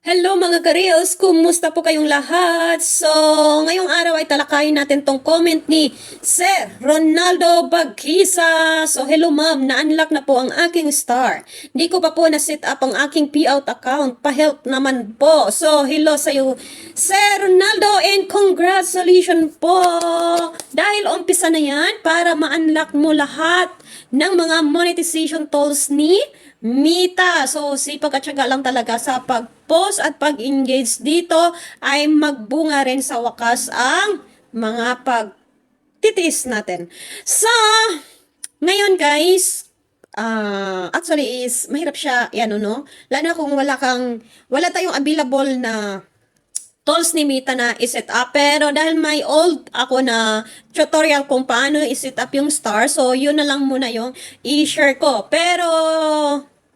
Hello mga ka-reels! Kumusta po kayong lahat? So, ngayong araw ay talakayin natin tong comment ni Sir Ronaldo Bagkisa. So, hello ma'am, na-unlock na po ang aking star. Di ko pa po na-set up ang aking payout account. Pa-help naman po. So, hello sa iyo, Sir Ronaldo and congratulations po! Umpisa na yan para ma-unlock mo lahat ng mga monetization tools ni Mita. So, sipag at syaga lang talaga sa pag-post at pag-engage dito ay magbunga rin sa wakas ang mga pagtitis natin. So, ngayon guys, ah actually is mahirap siya, yan no? Lalo na kung wala kang, wala tayong available na tools ni Mita na i-set up. Pero dahil may old ako na tutorial kung paano i-set up yung star, so yun na lang muna yung i-share ko. Pero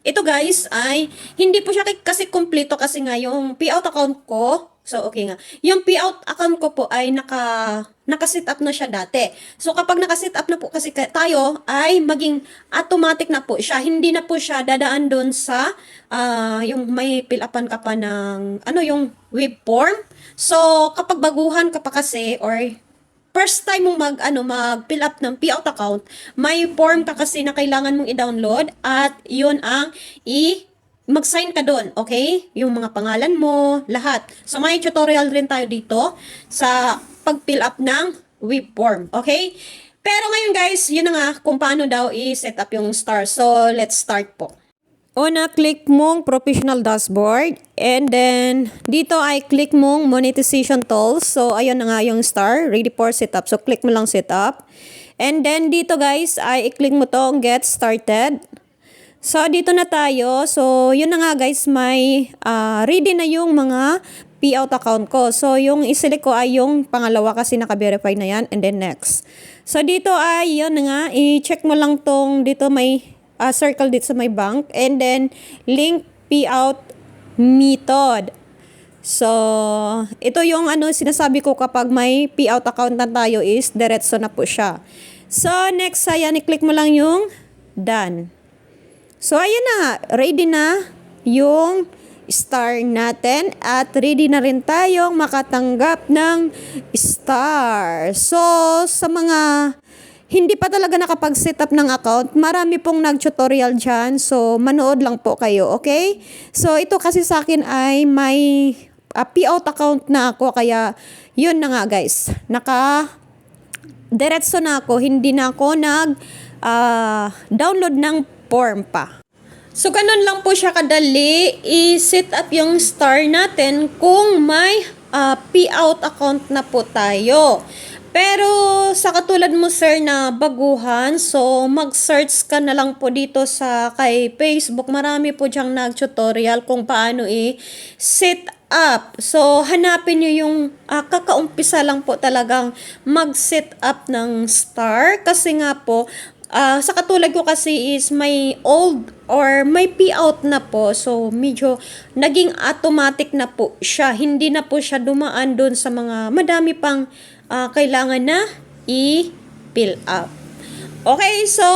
ito guys ay hindi po siya kasi kumpleto kasi nga yung payout account ko. So okay nga. Yung payout account ko po ay naka naka-set up na siya dati. So kapag naka-set up na po kasi ka- tayo ay maging automatic na po siya. Hindi na po siya dadaan doon sa ah, yung may fill upan ka pa ng ano yung web form. So kapag baguhan ka pa kasi or first time mong mag ano mag fill up ng payout account, may form ka kasi na kailangan mong i-download at 'yun ang i mag-sign ka doon, okay? Yung mga pangalan mo, lahat. So may tutorial rin tayo dito sa pag-fill up ng web form, okay? Pero ngayon guys, yun na nga kung paano daw i-set up yung star. So let's start po. Una, click mong professional dashboard. And then, dito ay click mong monetization tools. So, ayun na nga yung star, ready for setup. So, click mo lang setup. And then, dito guys, ay i-click mo tong get started. So, dito na tayo. So, yun na nga guys, may ah, ready na yung mga payout account ko. So, yung iselect ko ay yung pangalawa kasi naka-verify na yan. And then next. So, dito ay yun na nga, i-check mo lang tong dito may ah, circle dito sa may bank. And then, link payout method. So, ito yung ano sinasabi ko kapag may payout account na tayo is diretso na po siya. So, next ayan, i-click mo lang yung done. So, ayan na, ready na yung star natin at ready na rin tayong makatanggap ng star. So, sa mga hindi pa talaga nakapag-set up ng account, marami pong nag-tutorial dyan. So, manood lang po kayo, okay? So, ito kasi sa akin ay may uh, payout account na ako. Kaya, yun na nga guys. Naka diretso na ako, hindi na ako nag ah, download ng form pa. So, ganun lang po siya kadali. I-set up yung star natin kung may ah, payout account na po tayo. Pero sa katulad mo sir na baguhan, so mag-search ka na lang po dito sa kay Facebook. Marami po diyang nag-tutorial kung paano i-set up. So hanapin niyo yung ah, kakaumpisa lang po talagang mag-set up ng star kasi nga po Ah, sa katulad ko kasi is may old or may payout na po. So, medyo naging automatic na po siya. Hindi na po siya dumaan doon sa mga madami pang ah, kailangan na i-fill up. Okay, so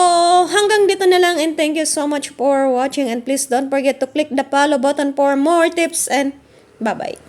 hanggang dito na lang and thank you so much for watching and please don't forget to click the follow button for more tips and bye-bye.